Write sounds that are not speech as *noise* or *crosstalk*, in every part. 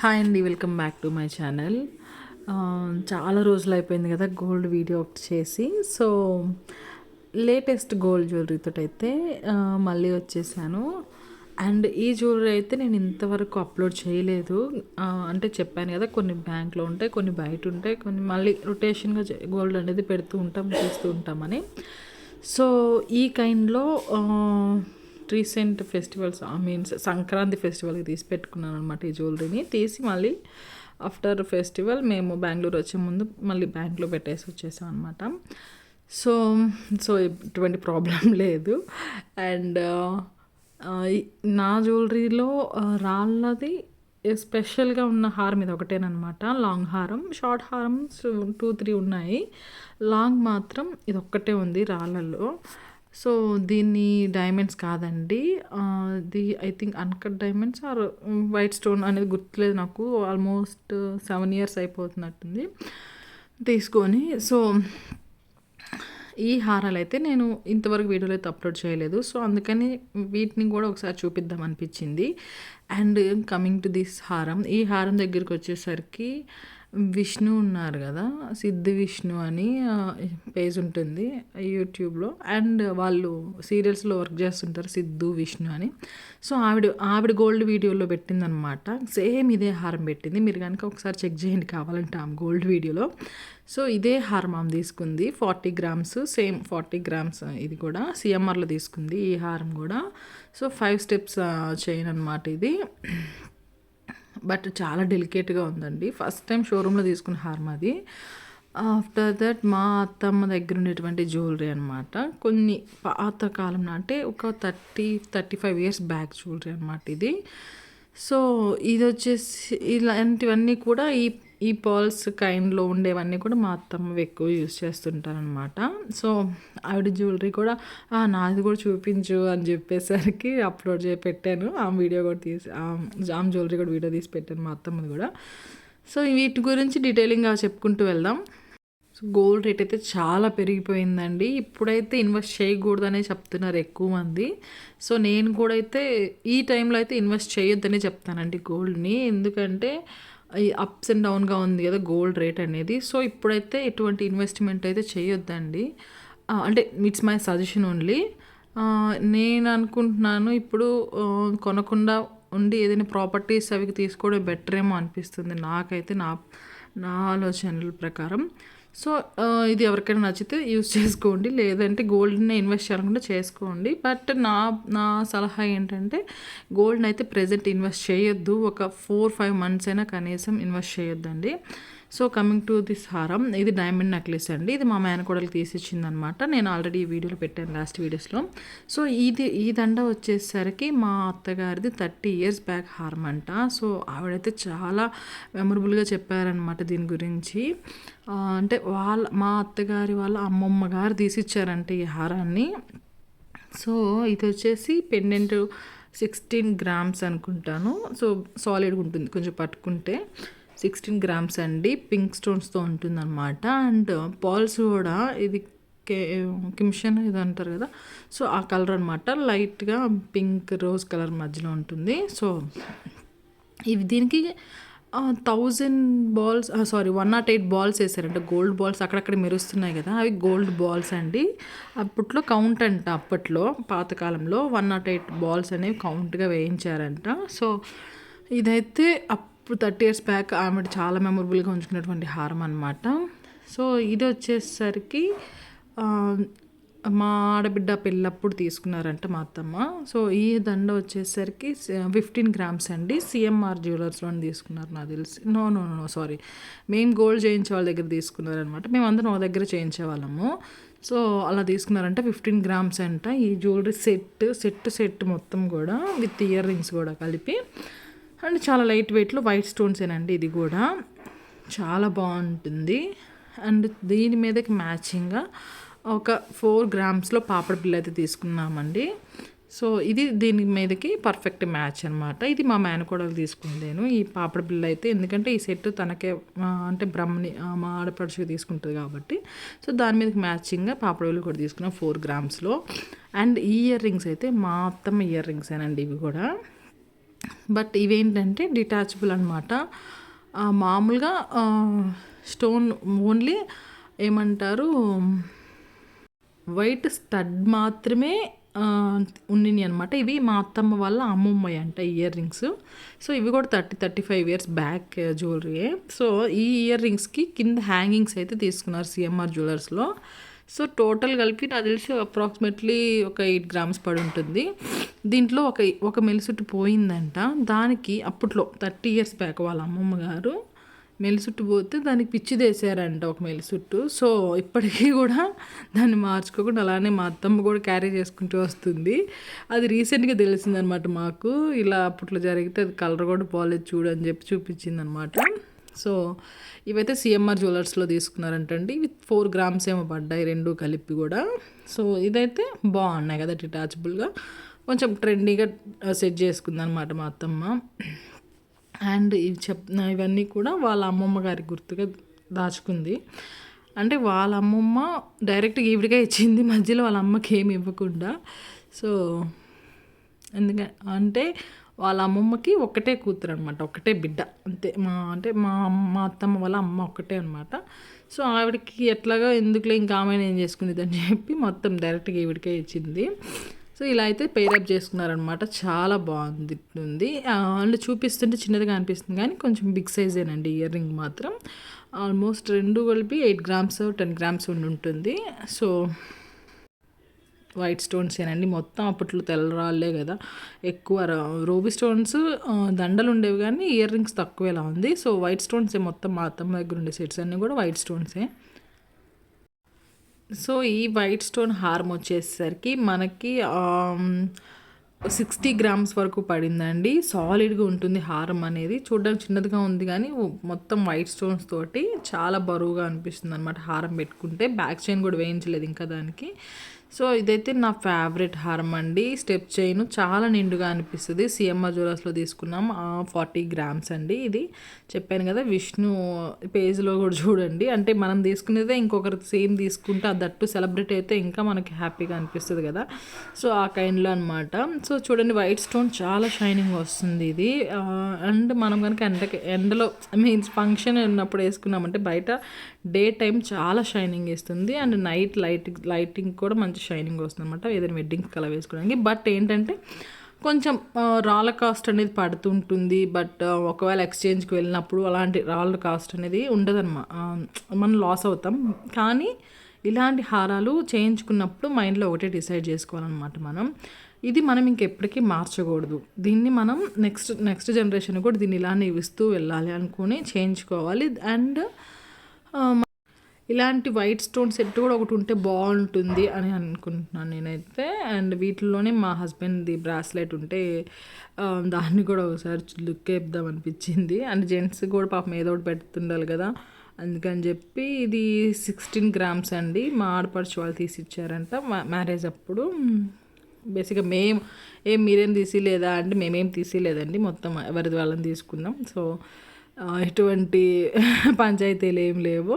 Hi అండి welcome back to my channel చాలా రోజులు అయిపోయింది కదా గోల్డ్ వీడియో ఒకటి చేసి. సో లేటెస్ట్ గోల్డ్ జ్యువెలరీతో అయితే మళ్ళీ వచ్చేసాను. అండ్ ఈ జ్యువెలరీ అయితే నేను ఇంతవరకు అప్లోడ్ చేయలేదు. అంటే చెప్పాను కదా కొన్ని బ్యాంక్లో ఉంటాయి కొన్ని బయట ఉంటాయి కొన్ని మళ్ళీ రొటేషన్గా గోల్డ్ అనేది పెడుతూ ఉంటాం చేస్తూ ఉంటామని. సో ఈ కైండ్లో recent festivals I means Sankranti ఫెస్టివల్కి తీసి పెట్టుకున్నాను అనమాట ఈ జ్యువెలరీని. తీసి మళ్ళీ ఆఫ్టర్ ఫెస్టివల్ మేము బెంగళూరు వచ్చే ముందు మళ్ళీ బ్యాంక్లో పెట్టేసి వచ్చేసాం అనమాట సో సో ఎటువంటి ప్రాబ్లం *laughs* లేదు. అండ్ నా జ్యువెలరీలో రాళ్ళది స్పెషల్గా ఉన్న హారం ఇది ఒకటేనమాట లాంగ్ హారం షార్ట్ హారం టూ త్రీ ఉన్నాయి. లాంగ్ మాత్రం ఇది ఒక్కటే ఉంది రాళ్ళల్లో. సో దీన్ని డైమండ్స్ కాదండి. The I think uncut diamonds or white stone అనేది గుర్తులేదు నాకు. ఆల్మోస్ట్ సెవెన్ ఇయర్స్ అయిపోతున్నట్టుంది. తీసుకొని సో ఈ హారాలు అయితే నేను ఇంతవరకు వీడియోలో అయితే అప్లోడ్ చేయలేదు. సో అందుకని వీటిని కూడా ఒకసారి చూపిద్దాం అనిపించింది. అండ్ కమింగ్ టు దిస్ హారం ఈ హారం దగ్గరికి వచ్చేసరికి విష్ణు ఉన్నారు కదా సిద్ధి విష్ణు అని పేజ్ ఉంటుంది యూట్యూబ్లో. అండ్ వాళ్ళు సీరియల్స్లో వర్క్ చేస్తుంటారు సిద్ధు విష్ణు అని. సో ఆవిడ ఆవిడ గోల్డ్ వీడియోలో పెట్టిందనమాట సేమ్ ఇదే హారం పెట్టింది. మీరు కనుక ఒకసారి చెక్ చేయండి కావాలంటే ఆమె గోల్డ్ వీడియోలో. సో ఇదే హారం ఆమె తీసుకుంది. Forty grams same forty grams ఇది కూడా. సిఎంఆర్లో తీసుకుంది ఈ హారం కూడా. సో ఫైవ్ స్టెప్స్ చైన్ అనమాట ఇది. బట్ చాలా డెలికేట్గా ఉందండి. ఫస్ట్ టైం షోరూంలో తీసుకున్న హారం అది. ఆఫ్టర్ దట్ మా అత్తమ్మ దగ్గర ఉండేటువంటి జ్యువెలరీ అనమాట కొన్ని పాత కాలం అంటే ఒక thirty thirty five years back jewellery అనమాట ఇది. సో ఇది వచ్చేసి ఇలాంటివన్నీ కూడా ఈ ఈ పాల్స్ కైండ్లో ఉండేవన్నీ కూడా మా అత్తమ్మ ఎక్కువ యూజ్ చేస్తుంటారనమాట సో ఆవిడ జ్యువెలరీ కూడా "ఆ, నాది కూడా చూపించు అని చెప్పేసరికి అప్లోడ్ చేసి పెట్టాను. ఆ వీడియో కూడా తీసి జామ్ జ్యువెలరీ కూడా వీడియో తీసి పెట్టాను మా అత్తమ్మది కూడా. సో వీటి గురించి డీటెయిలింగ్గా చెప్పుకుంటూ వెళ్దాం. సో గోల్డ్ రేట్ అయితే చాలా పెరిగిపోయిందండి. ఇప్పుడైతే ఇన్వెస్ట్ చేయకూడదనే చెప్తున్నారు ఎక్కువ మంది. సో నేను కూడా అయితే ఈ టైంలో అయితే ఇన్వెస్ట్ చేయొద్దనే చెప్తానండి గోల్డ్ని. ఎందుకంటే అప్స్ అండ్ డౌన్గా ఉంది కదా గోల్డ్ రేట్ అనేది. సో ఇప్పుడైతే ఎటువంటి ఇన్వెస్ట్మెంట్ అయితే చేయొద్దండి. అంటే ఇట్స్ మై సజెషన్ ఓన్లీ నేను అనుకుంటున్నాను ఇప్పుడు కొనకుండా ఉండి ఏదైనా ప్రాపర్టీస్ అవి తీసుకోవడం బెటర్ ఏమో అనిపిస్తుంది నాకైతే నా నా ఆలోచనల ప్రకారం. సో ఇది ఎవరికైనా నచ్చితే యూస్ చేసుకోండి. లేదంటే గోల్డ్ని ఇన్వెస్ట్ చేయాలనుకుంటే చేసుకోండి. బట్ నా నా సలహా ఏంటంటే గోల్డ్ని అయితే ప్రజెంట్ ఇన్వెస్ట్ చేయొద్దు. ఒక ఫోర్ ఫైవ్ మంత్స్ అయినా కనీసం ఇన్వెస్ట్ చేయొద్దండి. సో కమింగ్ టు దిస్ హారం ఇది డైమండ్ నెక్లెస్ అండి. ఇది మా మేనకోడలు తీసిచ్చిందనమాట నేను ఆల్రెడీ ఈ వీడియోలో పెట్టాను లాస్ట్ వీడియోస్లో సో ఇది ఈ దండ వచ్చేసరికి మా అత్తగారిది థర్టీ ఇయర్స్ బ్యాక్ హారం అంట. సో ఆవిడైతే చాలా మెమరబుల్గా చెప్పారనమాట దీని గురించి. అంటే వాళ్ళ మా అత్తగారి వాళ్ళ అమ్మమ్మ గారు తీసిచ్చారంట ఈ హారాన్ని. సో ఇది వచ్చేసి పెండెంట్ సిక్స్టీన్ గ్రామ్స్ అనుకుంటాను. సో సాలిడ్గా ఉంటుంది కొంచెం పట్టుకుంటే. సిక్స్టీన్ గ్రామ్స్ అండి. పింక్ స్టోన్స్తో ఉంటుంది అనమాట అండ్ పాల్స్ కూడా ఇది కే కిమ్షన్ ఇది అంటారు కదా. సో ఆ కలర్ అనమాట లైట్గా పింక్ రోజ్ కలర్ మధ్యలో ఉంటుంది. సో ఇవి దీనికి thousand balls sorry one nought eight balls వేసారంట gold balls అక్కడక్కడ మెరుస్తున్నాయి కదా. అవి గోల్డ్ బాల్స్ అండి. అప్పట్లో కౌంట్ అంట. అప్పట్లో పాతకాలంలో వన్ నాట్ ఎయిట్ బాల్స్ అనేవి కౌంట్గా వేయించారంట. సో ఇదైతే అప్ ఇప్పుడు థర్టీ ఇయర్స్ బ్యాక్ ఆమె చాలా మెమొరబుల్గా ఉంచుకున్నటువంటి హారం అనమాట సో ఇది వచ్చేసరికి మా ఆడబిడ్డ పెళ్ళప్పుడు తీసుకున్నారంట మా అత్తమ్మ. సో ఈ దండ వచ్చేసరికి ఫిఫ్టీన్ గ్రామ్స్ అండి. సిఎంఆర్ జ్యువెలర్స్లో తీసుకున్నారు నాకు తెలిసి. No no no sorry. మేము గోల్డ్ చేయించే వాళ్ళ దగ్గర తీసుకున్నారనమాట మేము అందరం నా దగ్గర చేయించే వాళ్ళము. సో అలా తీసుకున్నారంటే. ఫిఫ్టీన్ గ్రామ్స్ అంట. ఈ జ్యువెలరీ సెట్ సెట్ సెట్ మొత్తం కూడా విత్ ఇయర్ రింగ్స్ కూడా కలిపి. అండ్ చాలా లైట్ వెయిట్లో వైట్ స్టోన్సేనండి ఇది కూడా. చాలా బాగుంటుంది. అండ్ దీని మీదకి మ్యాచింగ్గా ఒక ఫోర్ గ్రామ్స్లో పాపడ బిల్ అయితే తీసుకున్నామండి. సో ఇది దీని మీదకి పర్ఫెక్ట్ మ్యాచ్ అనమాట ఇది మా మేనకోడలు తీసుకుందేను ఈ పాపడ బిల్ల అయితే. ఎందుకంటే ఈ సెట్ తనకే అంటే బ్రహ్మని మా ఆడపడుచుకి తీసుకుంటుంది కాబట్టి. సో దాని మీదకి మ్యాచింగ్గా పాపడ బిల్లు కూడా తీసుకున్నాం ఫోర్ గ్రామ్స్లో. అండ్ ఈ ఇయర్ రింగ్స్ అయితే మా అత్తమ్మ ఇయర్ రింగ్స్ ఏనండి ఇవి కూడా. బట్ ఇవేంటంటే డిటాచబుల్ అనమాట మామూలుగా స్టోన్ ఓన్లీ ఏమంటారు వైట్ స్టడ్ మాత్రమే ఉండినాయి అనమాట ఇవి మా అత్తమ్మ వాళ్ళ అమ్మమ్మ అంట ఇయర్ రింగ్స్. సో ఇవి కూడా thirty thirty five years back jewellery so ఈ ఇయర్ రింగ్స్కి కింద హ్యాంగింగ్స్ అయితే తీసుకున్నారు సిఎంఆర్ జ్యువెలర్స్లో. సో టోటల్ కలిపి నాకు తెలిసి అప్రాక్సిమేట్లీ ఒక ఎయిట్ గ్రామ్స్ పడి ఉంటుంది. దీంట్లో ఒక ఒక మెలిసుట్టు పోయిందంట. దానికి అప్పట్లో థర్టీ ఇయర్స్ బ్యాక్ వాళ్ళ అమ్మమ్మ గారు మెలిసుట్టు పోతే దానికి పిచ్చి తీసారంట ఒక మెలిసుట్టు సో ఇప్పటికీ కూడా దాన్ని మార్చుకోకుండా అలానే మా అత్తమ్మ కూడా క్యారీ చేసుకుంటూ వస్తుంది. అది రీసెంట్గా తెలిసిందనమాట మాకు. ఇలా అప్పట్లో జరిగితే అది కలర్ కూడా పోలేదు చూడు అని చెప్పి చూపించింది అనమాట సో ఇవైతే సిఎంఆర్ జ్యువెలర్స్లో తీసుకున్నారంటండి. ఇవి ఫోర్ గ్రామ్స్ ఏమో పడ్డాయి రెండు కలిపి కూడా. సో ఇదైతే బాగున్నాయి కదా డిటాచబుల్గా. కొంచెం ట్రెండీగా సెట్ చేసుకుందనమాట మా అత్తమ్మ. అండ్ ఇవి చెప్ ఇవన్నీ కూడా వాళ్ళ అమ్మమ్మ గారి గుర్తుగా దాచుకుంది. అంటే వాళ్ళ అమ్మమ్మ డైరెక్ట్గా ఈవిడిగా ఇచ్చింది. మధ్యలో వాళ్ళ అమ్మకి ఏమి ఇవ్వకుండా. సో ఎందుకంటే అంటే వాళ్ళ అమ్మమ్మకి ఒక్కటే కూతురు అనమాట ఒకటే బిడ్డ. అంతే మా అంటే మా మా అత్తమ్మ వాళ్ళ అమ్మ ఒక్కటే అనమాట సో ఆవిడకి ఎట్లాగా ఎందుకులే ఇంకా ఆమె ఏం చేసుకునేది అని చెప్పి మొత్తం డైరెక్ట్గా ఈవిడికే ఇచ్చింది. సో ఇలా అయితే పేరప్ చేసుకున్నారనమాట చాలా బాగుంది ఉంది. అండ్ చూపిస్తుంటే చిన్నదిగా అనిపిస్తుంది కానీ కొంచెం బిగ్ సైజేనండి ఇయర్ రింగ్ మాత్రం. ఆల్మోస్ట్ రెండు కలిపి ఎయిట్ గ్రామ్స్ టెన్ గ్రామ్స్ ఉండి ఉంటుంది. సో వైట్ స్టోన్స్ ఏనండి మొత్తం అప్పట్లో తెల్లరాళ్ళే కదా. ఎక్కువ రోబీ స్టోన్స్ దండలు ఉండేవి కానీ ఇయర్ రింగ్స్ తక్కువేలా ఉంది. సో వైట్ స్టోన్సే మొత్తం మా అత్తమ్మ దగ్గర ఉండే సెట్స్ అన్నీ కూడా వైట్ స్టోన్సే సో ఈ వైట్ స్టోన్ హారం వచ్చేసరికి మనకి సిక్స్టీ గ్రామ్స్ వరకు పడిందండి. సాలిడ్గా ఉంటుంది హారం అనేది. చూడడానికి చిన్నదిగా ఉంది కానీ మొత్తం వైట్ స్టోన్స్ తోటి చాలా బరువుగా అనిపిస్తుంది అనమాట హారం పెట్టుకుంటే. బ్యాక్ చైన్ కూడా వేయించలేదు ఇంకా దానికి. సో ఇదైతే నా ఫేవరెట్ హారం అండి. స్టెప్ చైన్ చాలా నిండుగా అనిపిస్తుంది. సిఎంఆర్ జ్యువెలర్స్లో తీసుకున్నాం. ఫార్టీ గ్రామ్స్ అండి ఇది. చెప్పాను కదా విష్ణు పేజ్లో కూడా చూడండి. అంటే మనం తీసుకునేదే ఇంకొకరు సేమ్ తీసుకుంటే అది దట్టు సెలబ్రేట్ అయితే ఇంకా మనకి హ్యాపీగా అనిపిస్తుంది కదా. సో ఆ కైండ్లో అనమాట సో చూడండి వైట్ స్టోన్ చాలా షైనింగ్ వస్తుంది ఇది. అండ్ మనం కనుక ఎండకి ఎండలో మీన్స్ ఫంక్షన్ ఉన్నప్పుడు వేసుకున్నామంటే బయట డే టైం చాలా షైనింగ్ ఇస్తుంది. అండ్ నైట్ లైట్ లైటింగ్ కూడా మంచి షైనింగ్ వస్తుంది అనమాట ఏదైనా వెడ్డింగ్ కలర్ వేసుకోవడానికి. బట్ ఏంటంటే కొంచెం రాళ్ళ కాస్ట్ అనేది పడుతుంటుంది. బట్ ఒకవేళ ఎక్స్చేంజ్కి వెళ్ళినప్పుడు అలాంటి రాళ్ళ కాస్ట్ అనేది ఉండదన్నమా. మనం లాస్ అవుతాం. కానీ ఇలాంటి హారాలు చేయించుకున్నప్పుడు మైండ్లో ఒకటే డిసైడ్ చేసుకోవాలన్నమాట మనం. ఇది మనం ఇంకెప్పటికీ మార్చకూడదు. దీన్ని మనం నెక్స్ట్ నెక్స్ట్ జనరేషన్ కూడా దీన్ని ఇలానే ఇస్తూ వెళ్ళాలి అనుకుని చేయించుకోవాలి. అండ్ ఇలాంటి వైట్ స్టోన్ సెట్ కూడా ఒకటి ఉంటే బాగుంటుంది అని అనుకుంటున్నాను నేనైతే. అండ్ వీటిలోనే మా హస్బెండ్ది బ్రాస్లెట్ ఉంటే దాన్ని కూడా ఒకసారి లుక్ వేద్దాం అనిపించింది. అండ్ జెంట్స్ కూడా పాపం ఏదో ఒకటి పెడుతుండాలి కదా. అందుకని చెప్పి ఇది సిక్స్టీన్ గ్రామ్స్ అండి. మా ఆడపడుచు వాళ్ళు తీసి ఇచ్చారంట మ్యారేజ్ అప్పుడు. బేసిక్గా మేము ఏం మీరేం తీసిలేదా అంటే మేమేం తీసి లేదండి మొత్తం ఎవరిది వాళ్ళని తీసుకున్నాం. సో ఎటువంటి *laughs* పంచాయతీలు ఏం లేవు.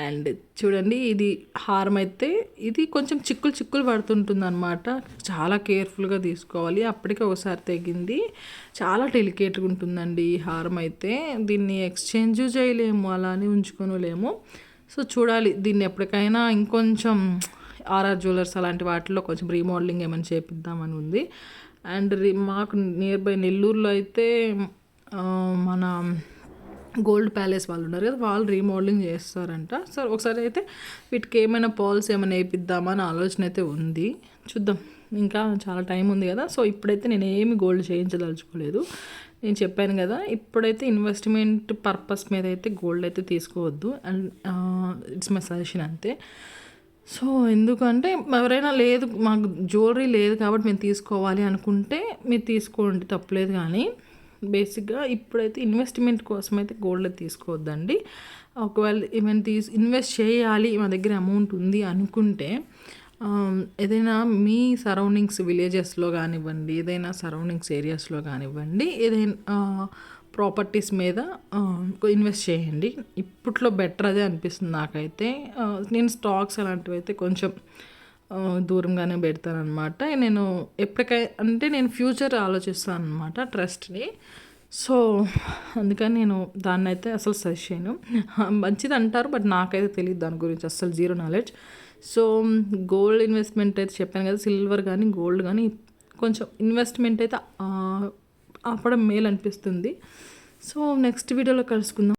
అండ్ చూడండి ఇది హారం అయితే ఇది కొంచెం చిక్కులు చిక్కులు పడుతుంటుంది అనమాట చాలా కేర్ఫుల్గా తీసుకోవాలి. అప్పటికే ఒకసారి తెగింది. చాలా డెలికేట్గా ఉంటుందండి ఈ హారం అయితే దీన్ని ఎక్స్చేంజ్ చేయలేము అలానే ఉంచుకోలేము సో చూడాలి. దీన్ని ఎప్పటికైనా ఇంకొంచెం ఆర్ఆర్ జ్యువెలర్స్ అలాంటి వాటిలో కొంచెం రీమోడలింగ్ ఏమైనా చేపిద్దామని ఉంది. అండ్ మాకు నియర్ బై నెల్లూరులో అయితే మన గోల్డ్ ప్యాలెస్ వాళ్ళు ఉన్నారు కదా వాళ్ళు రీమోడలింగ్ చేస్తారంట. సో ఒకసారి అయితే వీటికి ఏమైనా పాల్స్ ఏమైనా వేయిద్దామని ఆలోచన అయితే ఉంది. చూద్దాం. ఇంకా చాలా టైం ఉంది కదా. సో ఇప్పుడైతే నేను ఏమి గోల్డ్ చేయించదలుచుకోలేదు. నేను చెప్పాను కదా ఇప్పుడైతే ఇన్వెస్ట్మెంట్ పర్పస్ మీద అయితే గోల్డ్ అయితే తీసుకోవద్దు. అండ్ ఇట్స్ మై సజెషన్ అంతే. సో ఎందుకంటే ఎవరైనా లేదు మాకు జ్యువెలరీ లేదు కాబట్టి మేము తీసుకోవాలి అనుకుంటే మీరు తీసుకోండి తప్పలేదు కానీ బేసిక్గా ఇప్పుడైతే ఇన్వెస్ట్మెంట్ కోసం అయితే గోల్డ్ తీసుకోవద్దండి. ఒకవేళ ఏమైనా తీసి ఇన్వెస్ట్ చేయాలి మా దగ్గర అమౌంట్ ఉంది అనుకుంటే ఏదైనా మీ సరౌండింగ్స్ విలేజెస్లో కానివ్వండి ఏదైనా సరౌండింగ్స్ ఏరియాస్లో కానివ్వండి ఏదైనా ప్రాపర్టీస్ మీద ఇన్వెస్ట్ చేయండి. ఇప్పట్లో బెటర్ అదే అనిపిస్తుంది నాకైతే. నేను స్టాక్స్ అలాంటివి అయితే కొంచెం దూరంగానే పెడతాను నేను ఎప్పటికై అంటే నేను ఫ్యూచర్ ఆలోచిస్తాను అనమాట ట్రస్ట్ని. సో అందుకని నేను దాన్ని అయితే అసలు సజెస్ట్ చేయను. *laughs* మంచిది అంటారు బట్ నాకైతే తెలియదు దాని గురించి అసలు zero knowledge. So gold investment అయితే చెప్పాను కదా సిల్వర్ కానీ గోల్డ్ కానీ కొంచెం ఇన్వెస్ట్మెంట్ అయితే ఆపడం మేలు అనిపిస్తుంది సో నెక్స్ట్ వీడియోలో కలుసుకుందాం.